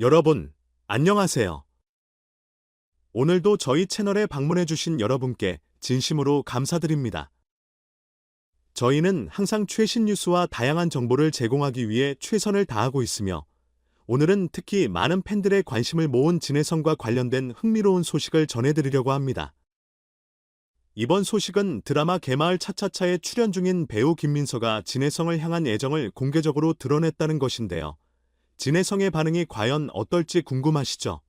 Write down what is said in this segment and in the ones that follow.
여러분, 안녕하세요. 오늘도 저희 채널에 방문해주신 여러분께 진심으로 감사드립니다. 저희는 항상 최신 뉴스와 다양한 정보를 제공하기 위해 최선을 다하고 있으며, 오늘은 특히 많은 팬들의 관심을 모은 진해성과 관련된 흥미로운 소식을 전해드리려고 합니다. 이번 소식은 드라마 개마을 차차차에 출연 중인 배우 김민서가 진해성을 향한 애정을 공개적으로 드러냈다는 것인데요. 진해성의 반응이 과연 어떨지 궁금하시죠?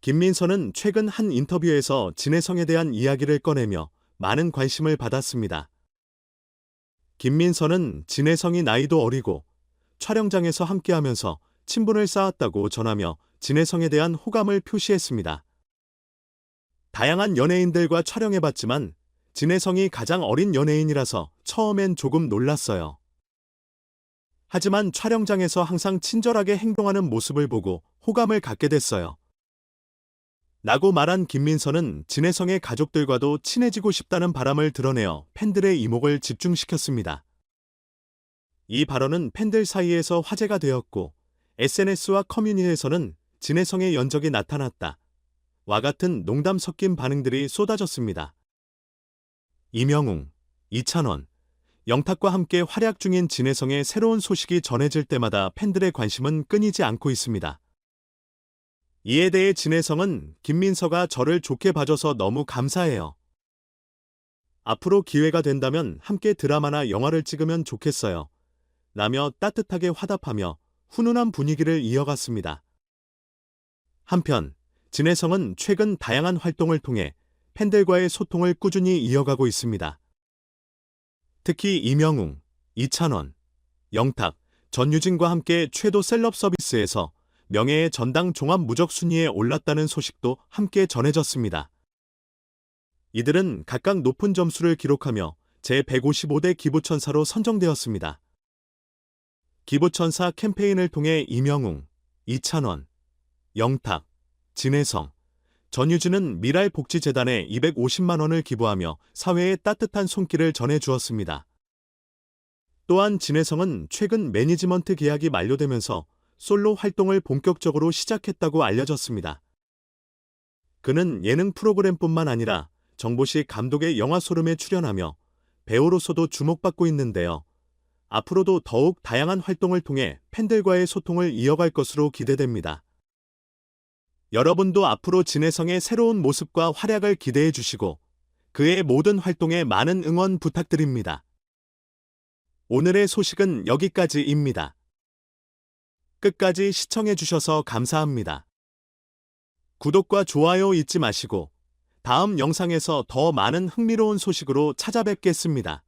김민서는 최근 한 인터뷰에서 진해성에 대한 이야기를 꺼내며 많은 관심을 받았습니다. 김민서는 진해성이 나이도 어리고 촬영장에서 함께하면서 친분을 쌓았다고 전하며 진해성에 대한 호감을 표시했습니다. 다양한 연예인들과 촬영해봤지만 진해성이 가장 어린 연예인이라서 처음엔 조금 놀랐어요. 하지만 촬영장에서 항상 친절하게 행동하는 모습을 보고 호감을 갖게 됐어요. 라고 말한 김민서는 진해성의 가족들과도 친해지고 싶다는 바람을 드러내어 팬들의 이목을 집중시켰습니다. 이 발언은 팬들 사이에서 화제가 되었고 SNS와 커뮤니티에서는 진해성의 연적이 나타났다. 와 같은 농담 섞인 반응들이 쏟아졌습니다. 이명웅, 이찬원, 영탁과 함께 활약 중인 진해성의 새로운 소식이 전해질 때마다 팬들의 관심은 끊이지 않고 있습니다. 이에 대해 진해성은 김민서가 저를 좋게 봐줘서 너무 감사해요. 앞으로 기회가 된다면 함께 드라마나 영화를 찍으면 좋겠어요. 라며 따뜻하게 화답하며 훈훈한 분위기를 이어갔습니다. 한편, 진해성은 최근 다양한 활동을 통해 팬들과의 소통을 꾸준히 이어가고 있습니다. 특히 이명웅, 이찬원, 영탁, 전유진과 함께 최도 셀럽 서비스에서 명예의 전당 종합 무적 순위에 올랐다는 소식도 함께 전해졌습니다. 이들은 각각 높은 점수를 기록하며 제155대 기부천사로 선정되었습니다. 기부천사 캠페인을 통해 이명웅, 이찬원, 영탁, 진해성, 전유진은 미랄복지재단에 250만 원을 기부하며 사회에 따뜻한 손길을 전해 주었습니다. 또한 진해성은 최근 매니지먼트 계약이 만료되면서 솔로 활동을 본격적으로 시작했다고 알려졌습니다. 그는 예능 프로그램뿐만 아니라 정보시 감독의 영화 소름에 출연하며 배우로서도 주목받고 있는데요. 앞으로도 더욱 다양한 활동을 통해 팬들과의 소통을 이어갈 것으로 기대됩니다. 여러분도 앞으로 진해성의 새로운 모습과 활약을 기대해 주시고 그의 모든 활동에 많은 응원 부탁드립니다. 오늘의 소식은 여기까지입니다. 끝까지 시청해 주셔서 감사합니다. 구독과 좋아요 잊지 마시고 다음 영상에서 더 많은 흥미로운 소식으로 찾아뵙겠습니다.